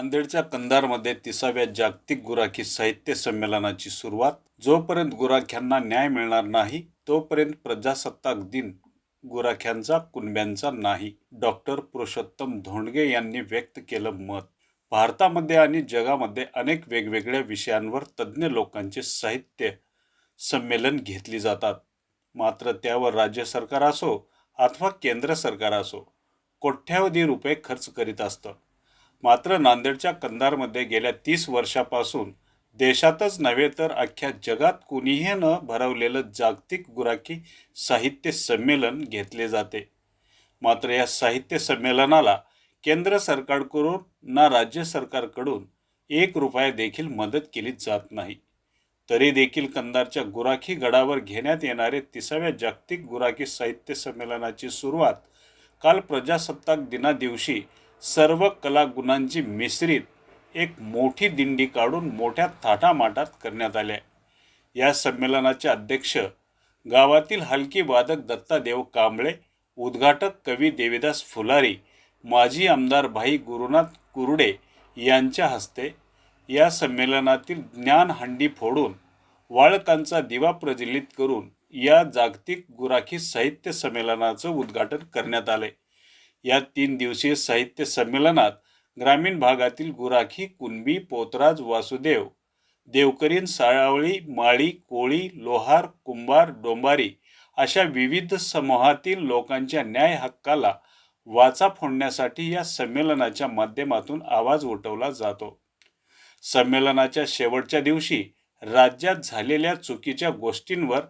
नांदेडच्या कंधारमध्ये तिसाव्या जागतिक गुराखी साहित्य संमेलनाची सुरुवात. जोपर्यंत गुराख्यांना न्याय मिळणार नाही तोपर्यंत प्रजासत्ताक दिन गुराख्यांचा कुणब्यांचा नाही डॉक्टर पुरुषोत्तम धोंडगे यांनी व्यक्त केलं मत. भारतामध्ये आणि जगामध्ये अनेक वेगवेगळ्या विषयांवर तज्ज्ञ लोकांचे साहित्य संमेलन घेतली जातात. मात्र त्यावर राज्य सरकार असो अथवा केंद्र सरकार असो कोट्यावधी रुपये खर्च करीत असतं. मात्र नांदेडच्या कंधारमध्ये गेल्या तीस वर्षापासून देशातच नव्हे तर अख्ख्या जगात कुणीही न भरवलेलं जागतिक गुराखी साहित्य संमेलन घेतले जाते. मात्र या साहित्य संमेलनाला केंद्र सरकारकडून ना राज्य सरकारकडून एक रुपया देखील मदत केली जात नाही. तरी देखील कंधारच्या गुराखी गडावर घेण्यात येणारे तिसाव्या जागतिक गुराखी साहित्य संमेलनाची सुरुवात काल प्रजासत्ताक दिनादिवशी सर्व कलागुणांची मिश्रित एक मोठी दिंडी काढून मोठ्या थाटामाटात करण्यात आल्या या संमेलनाचे अध्यक्ष गावातील हलकी वादक दत्तादेव कांबळे उद्घाटक कवी देवीदास फुलारी माजी आमदार भाई गुरुनाथ कुरडे यांच्या हस्ते या संमेलनातील ज्ञानहंडी फोडून वाळकांचा दिवा प्रज्वलित करून या जागतिक गुराखी साहित्य संमेलनाचं उद्घाटन करण्यात आले या तीन दिवसीय साहित्य संमेलनात ग्रामीण भागातील गुराखी कुणबी पोतराज वासुदेव देवकरीन साळावळी माळी कोळी लोहार कुंभार डोंबारी अशा विविध समूहातील लोकांच्या न्याय हक्काला वाचा फोडण्यासाठी या संमेलनाच्या माध्यमातून आवाज उठवला जातो. संमेलनाच्या शेवटच्या दिवशी राज्यात झालेल्या चुकीच्या गोष्टींवर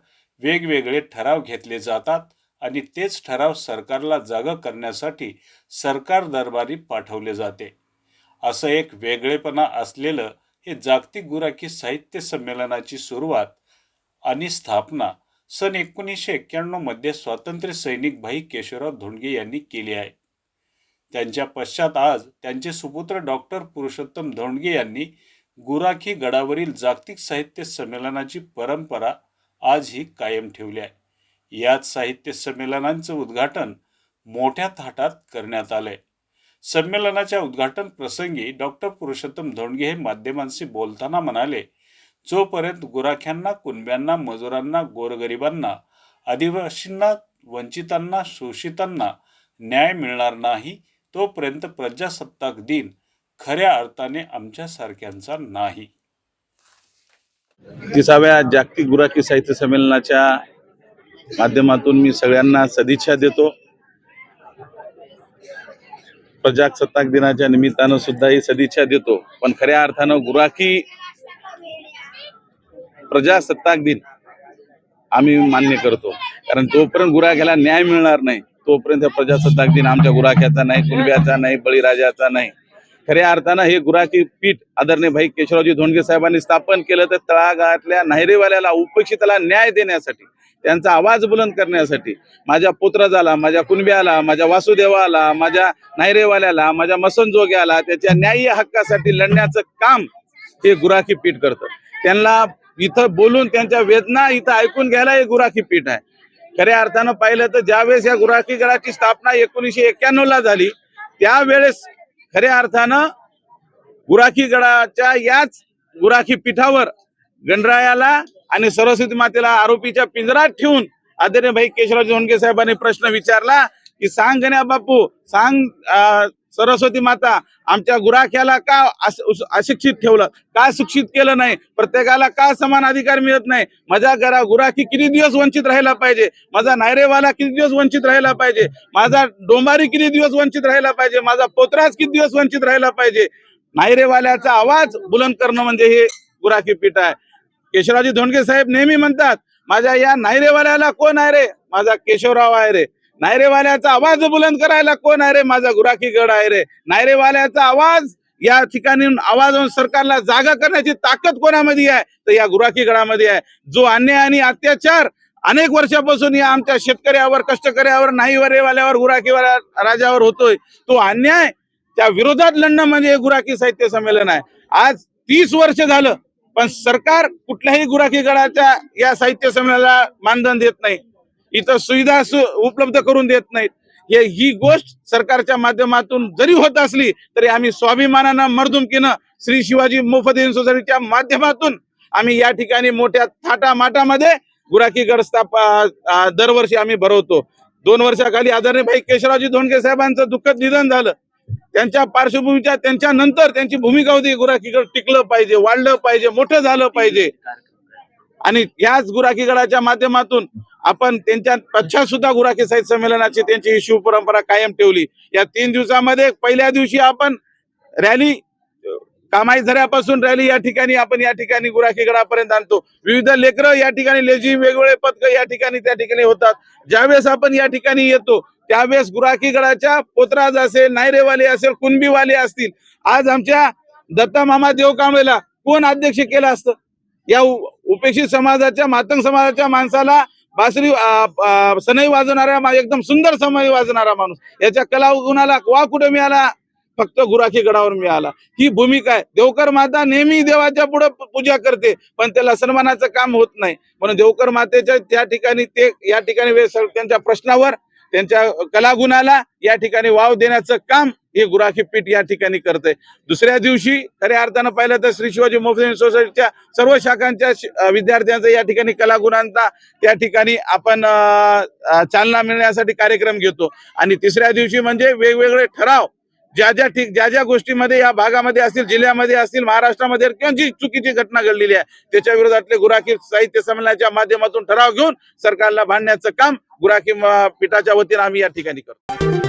वेगवेगळे ठराव घेतले जातात. आणि तेच ठराव सरकारला जागा करण्यासाठी सरकार दरबारी पाठवले जाते. असं एक वेगळेपणा असलेलं हे जागतिक गुराखी साहित्य संमेलनाची सुरुवात आणि स्थापना सन एकोणीसशे एक्क्याण्णवमध्ये स्वातंत्र्य सैनिक भाई केशवराव धोंडगे यांनी केली आहे. त्यांच्या पश्चात आज त्यांचे सुपुत्र डॉक्टर पुरुषोत्तम धोंडगे यांनी गुराखी गडावरील जागतिक साहित्य संमेलनाची परंपरा आजही कायम ठेवली आहे. याच साहित्य संमेलनांचं उद्घाटन मोठ्या थाटात करण्यात आलंय. संमेलनाच्या उद्घाटन प्रसंगी डॉक्टर पुरुषोत्तम धोंडगे हे माध्यमांशी बोलताना म्हणाले जोपर्यंत गुराख्यांना कुणब्यांना मजुरांना गोरगरिबांना आदिवासींना वंचितांना शोषितांना न्याय मिळणार नाही तोपर्यंत प्रजासत्ताक दिन खऱ्या अर्थाने आमच्यासारख्यांचा नाही. तिसाव्या जागतिक गुराखी साहित्य संमेलनाच्या माध्यमातून मी सगळ्यांना सदिच्छा देतो. प्रजासत्ताक दिनाच्या निमित्तानं सुद्धा ही सदिच्छा देतो. पण खऱ्या अर्थानं गुराखी प्रजासत्ताक दिन आम्ही मान्य करतो. कारण जोपर्यंत गुराख्याला न्याय मिळणार नाही. तोपर्यंत प्रजासत्ताक दिन आमच्या गुराख्याचा नाही कुणब्याचा नाही बळीराजाचा नाही. खऱ्या अर्थानं हे गुराखी पीठ आदरणीय भाई केशवरावजी धोंडगे साहेबांनी स्थापन केलं तर तळागाळातल्या नाहिरेवाल्याला उपेक्षिताला न्याय देण्यासाठी त्यांचा आवाज बुलंद करण्यासाठी. माझ्या पुत्रजाला माझ्या कुणब्याला माझ्या वासुदेवाला माझ्या नायरेवाल्याला माझ्या मसनजोग्याला त्याच्या न्याय्य हक्कासाठी लढण्याचं काम हे गुराखी पीठ करतं. त्यांना इथं बोलून त्यांच्या वेदना इथं ऐकून घ्यायला हे गुराखी पीठ आहे. खऱ्या अर्थानं पाहिलं तर ज्यावेळेस या गुराखी गडाची स्थापना एकोणीसशे एक्क्याण्णव ला झाली त्यावेळेस खऱ्या अर्थानं गुराखी गडाच्या याच गुराखी पीठावर गणरायाला आणि सरस्वती मातेला आरोपीच्या पिंजरात ठेवून आदरणीय भाई केशवराव धोंडगे साहेबांनी प्रश्न विचारला की सांग गण्या बापू सांग सरस्वती माता आमच्या गुराख्याला का अशिक्षित ठेवलं? का शिक्षित केलं नाही? प्रत्येकाला का समान अधिकार मिळत नाही? माझ्या घरा गुराखी किती दिवस वंचित राहायला पाहिजे? माझा नायरेवाला किती दिवस वंचित राहायला पाहिजे? माझा डोंबारी किती दिवस वंचित राहायला पाहिजे? माझा पोतराज किती दिवस वंचित राहायला पाहिजे? नायरेवाल्याचा आवाज बुलंद करणं म्हणजे हे गुराखी पीठ आहे. केशवरावजी धोंडगे साहेब नेहमी म्हणतात माझ्या या नायरेवाल्याला कोण आहे रे? माझा केशवराव आहे रे. नायरेवाल्याचा आवाज बुलंद करायला कोण आहे रे? माझा गुराखी गड आहे रे. नायरेवाल्याचा आवाज या ठिकाणी आवाज होऊन सरकारला जागा करण्याची ताकद कोणामध्ये आहे? तर या गुराखी गडामध्ये आहे. जो अन्याय आणि अत्याचार अनेक वर्षापासून या आमच्या शेतकऱ्यावर कष्टकऱ्यावर नाहीवरेवाल्यावर गुराखीवाल्या राजावर होतोय तो अन्याय त्या विरोधात लढणं म्हणजे गुराखी साहित्य संमेलन आहे. आज तीस वर्ष झालं पण सरकार कुठल्याही गुराखी गडाच्या या साहित्य संमेलनाला मानधन देत नाही. इथं सुविधा सु- उपलब्ध करून देत नाहीत. हे ही गोष्ट सरकारच्या माध्यमातून जरी होत असली तरी आम्ही स्वाभिमानानं मर्दुमकीनं श्री शिवाजी मोफत सोसायटीच्या माध्यमातून आम्ही या ठिकाणी मोठ्या थाटा माटामध्ये गुराखी गड स्थाप दरवर्षी आम्ही भरवतो. दोन वर्षाखाली आदरणीय भाई केशवरावजी धोंडके साहेबांचं दुःखद निधन झालं. त्यांच्या पार्श्वभूमीच्या त्यांच्या नंतर त्यांची भूमिका होती गुराखीगड टिकलं पाहिजे वाढलं पाहिजे मोठं झालं पाहिजे. आणि याच गुराखी गडाच्या माध्यमातून आपण त्यांच्या पश्चात सुद्धा गुराखी साहित्य संमेलनाची त्यांची ही शिवपरंपरा कायम ठेवली. या तीन दिवसामध्ये पहिल्या दिवशी आपण रॅली कामाई झऱ्यापासून रॅली या ठिकाणी आपण या ठिकाणी गुराखी गडापर्यंत आणतो. विविध लेकरं या ठिकाणी लेझी वेगवेगळे पथक या ठिकाणी त्या ठिकाणी होतात. ज्यावेळेस आपण या ठिकाणी येतो त्यावेळेस गुराखी गडाच्या पोतराज असेल नायरेवाले असेल कुणबीवाले असतील आज आमच्या दत्ता मामा देवकांबळेला कोण अध्यक्ष केलं असतं? या उपेक्षित समाजाच्या मातंग समाजाच्या माणसाला बासरी सनई वाजवणारा एकदम सुंदर सनई वाजवणारा माणूस. याच्या कला गुणाला वा कुठे मिळाला? फक्त गुराखी गडावर मिळाला. ही भूमिका आहे. देवकर माता नेहमी देवाच्या पुढे पूजा करते पण त्याला सन्मानाचं काम होत नाही. म्हणून देवकर मातेच्या त्या ठिकाणी ते या ठिकाणी त्यांच्या प्रश्नावर त्यांच्या कलागुणाला या ठिकाणी वाव देण्याचं काम हे गुराखी पीठ या ठिकाणी करते दुसऱ्या दिवशी खऱ्या अर्थानं पाहिलं तर श्री शिवाजी मोफत सोसायटीच्या सर्व शाखांच्या विद्यार्थ्यांचा या ठिकाणी कलागुणांचा त्या ठिकाणी आपण चालना मिळण्यासाठी कार्यक्रम घेतो. आणि तिसऱ्या दिवशी म्हणजे वेगवेगळे ठराव ज्या ज्या ठिक ज्या ज्या गोष्टीमध्ये या भागामध्ये असतील जिल्ह्यामध्ये असतील महाराष्ट्रामध्ये किंवा जी चुकीची घटना घडलेली आहे त्याच्या विरोधातले गुराखी साहित्य संमेलनाच्या माध्यमातून ठराव घेऊन सरकारला भांडण्याचं काम गुराखी किंवा पीठाच्या वतीनं आम्ही या ठिकाणी करतो.